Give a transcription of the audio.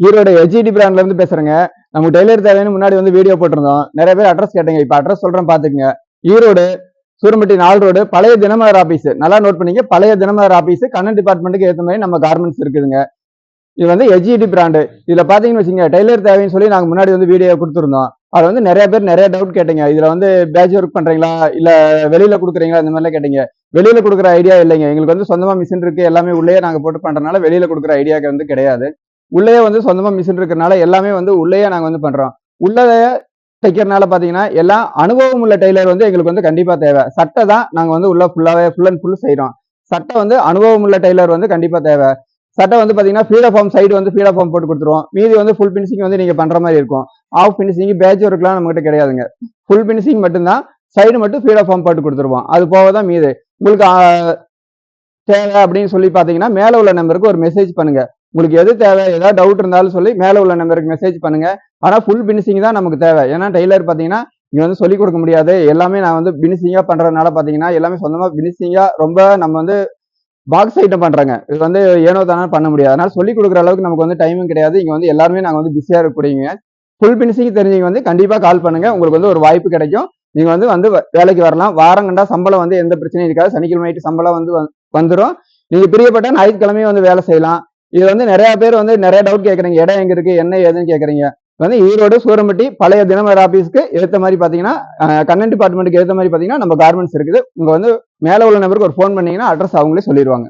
ஈரோடு ஹெச்இடி பிராண்ட்ல இருந்து பேசுறேங்க. நமக்கு டெய்லர் தேவைன்னு முன்னாடி வந்து வீடியோ போட்டிருந்தோம். நிறைய பேர் அட்ரஸ் கேட்டீங்க. இப்போ அட்ரஸ் சொல்றேன் பாத்துக்கங்க. ஈரோடு சூரம்பட்டி நாலு ரோடு பழைய தினமலர் ஆஃபீஸு நல்லா நோட் பண்ணிக்க பழைய தினமலர் ஆஃபீஸு கண்ணன் டிபார்ட்மெண்ட்டுக்கு ஏற்ற மாதிரி நம்ம கார்மெண்ட்ஸ் இருக்குதுங்க. இது வந்து ஹெச்இடி பிராண்டு இதில் பார்த்தீங்கன்னு வச்சுங்க டெய்லர் தேவைன்னு சொல்லி நாங்கள் முன்னாடி வந்து வீடியோ கொடுத்துருந்தோம். அதில் வந்து நிறைய பேர் நிறைய டவுட் கேட்டீங்க. இதில் வந்து பேட்ச் ஒர்க் பண்ணுறீங்களா இல்லை வெளியில் கொடுக்குறீங்களா? இந்த மாதிரிலாம் கேட்டீங்க. வெளியில் கொடுக்குற ஐடியா இல்லைங்க. எங்களுக்கு வந்து சொந்தமாக மிஷின் இருக்குது எல்லாமே உள்ளே நாங்கள் போட்டு பண்ணுறதுனால வெளியில் கொடுக்குற ஐடியாக்கு வந்து கிடையாது. உள்ளே வந்து சொந்தமாக மிஷின் இருக்கிறனால எல்லாமே வந்து உள்ளேயே நாங்கள் வந்து பண்ணுறோம் உள்ளே தைக்கிறனால பார்த்தீங்கன்னா எல்லாம் அனுபவம் உள்ள டெய்லர் வந்து எங்களுக்கு வந்து கண்டிப்பாக தேவை. சட்டை தான் நாங்கள் வந்து உள்ள ஃபுல்லாகவே ஃபுல் அண்ட் ஃபுல் செய்கிறோம் சட்டை வந்து அனுபவம் உள்ள டெய்லர் வந்து கண்டிப்பாக தேவை. சட்டை வந்து பார்த்தீங்கன்னா ஃபீட ஃபார்ம் சைடு வந்து ஃபீட ஃபார்ம் போட்டு கொடுத்துருவோம். மீதி வந்து ஃபுல் ஃபினிஷிங் வந்து நீங்கள் பண்ணுற மாதிரி இருக்கும். ஆஃப் பினிஷிங் பேட்ச் ஒர்க்லாம் நம்மகிட்ட கிடையாதுங்க. ஃபுல் பினிஷிங் மட்டும்தான் சைடு மட்டும் ஃபீட ஃபார்ம் போட்டு கொடுத்துருவோம். அது போக தான் மீது. உங்களுக்கு தேவை அப்படின்னு சொல்லி பார்த்தீங்கன்னா மேலே உள்ள நம்பருக்கு ஒரு மெசேஜ் பண்ணுங்கள் உங்களுக்கு எது தேவை ஏதாவது டவுட் இருந்தாலும் சொல்லி மேலே உள்ள நம்பருக்கு மெசேஜ் பண்ணுங்க. ஆனால் ஃபுல் பினிஷிங் தான் நமக்கு தேவை. ஏன்னா டெய்லர் பார்த்தீங்கன்னா இங்கே வந்து சொல்லிக் கொடுக்க முடியாது. எல்லாமே நான் வந்து பினிஷிங்காக பண்ணுறதுனால பார்த்தீங்கன்னா எல்லாமே சொந்தமாக பினிஷிங்காக ரொம்ப நம்ம வந்து பாக்ஸ் ஐட்டம் பண்ணுறாங்க இது வந்து ஏனோ தானே பண்ண முடியாது. அதனால் சொல்லிக் கொடுக்குற அளவுக்கு நமக்கு வந்து டைமும் கிடையாது. இங்கே வந்து எல்லாருமே நாங்கள் வந்து பிஸியாக இருக்கக்கூடியவங்க. ஃபுல் பினிஷிங் தெரிஞ்சவங்க வந்து கண்டிப்பாக கால் பண்ணுங்கள் உங்களுக்கு வந்து ஒரு வாய்ப்பு கிடைக்கும். நீங்கள் வந்து வந்து வேலைக்கு வரலாம். வாரம் கண்டா சம்பளம் வந்து எந்த பிரச்சனையும் இருக்காது. சனிக்கிழமை சம்பளம் வந்து வந்துடும் நீங்கள் பிரியப்பட்ட ஞாயிற்றுக்கிழமையும் வந்து வேலை செய்யலாம். இது வந்து நிறைய பேர் வந்து நிறைய டவுட் கேக்குறீங்க. இடம் எங்க இருக்கு? என்ன ஏதுன்னு கேட்குறீங்க வந்து ஈரோடு சூரம்பட்டி பழைய தினமர் ஆபீஸ்க்கு ஏத்த மாதிரி பாத்தீங்கன்னா அஹ், கண்ணன் டிபார்ட்மெண்ட்டுக்கு ஏத்த மாதிரி பாத்தீங்கன்னா நம்ம கார்மெண்ட்ஸ் இருக்குது. உங்கள் வந்து மேல உள்ள நபருக்கு ஒரு ஃபோன் பண்ணீங்கன்னா அட்ரஸ் அவங்களே சொல்லிடுவாங்க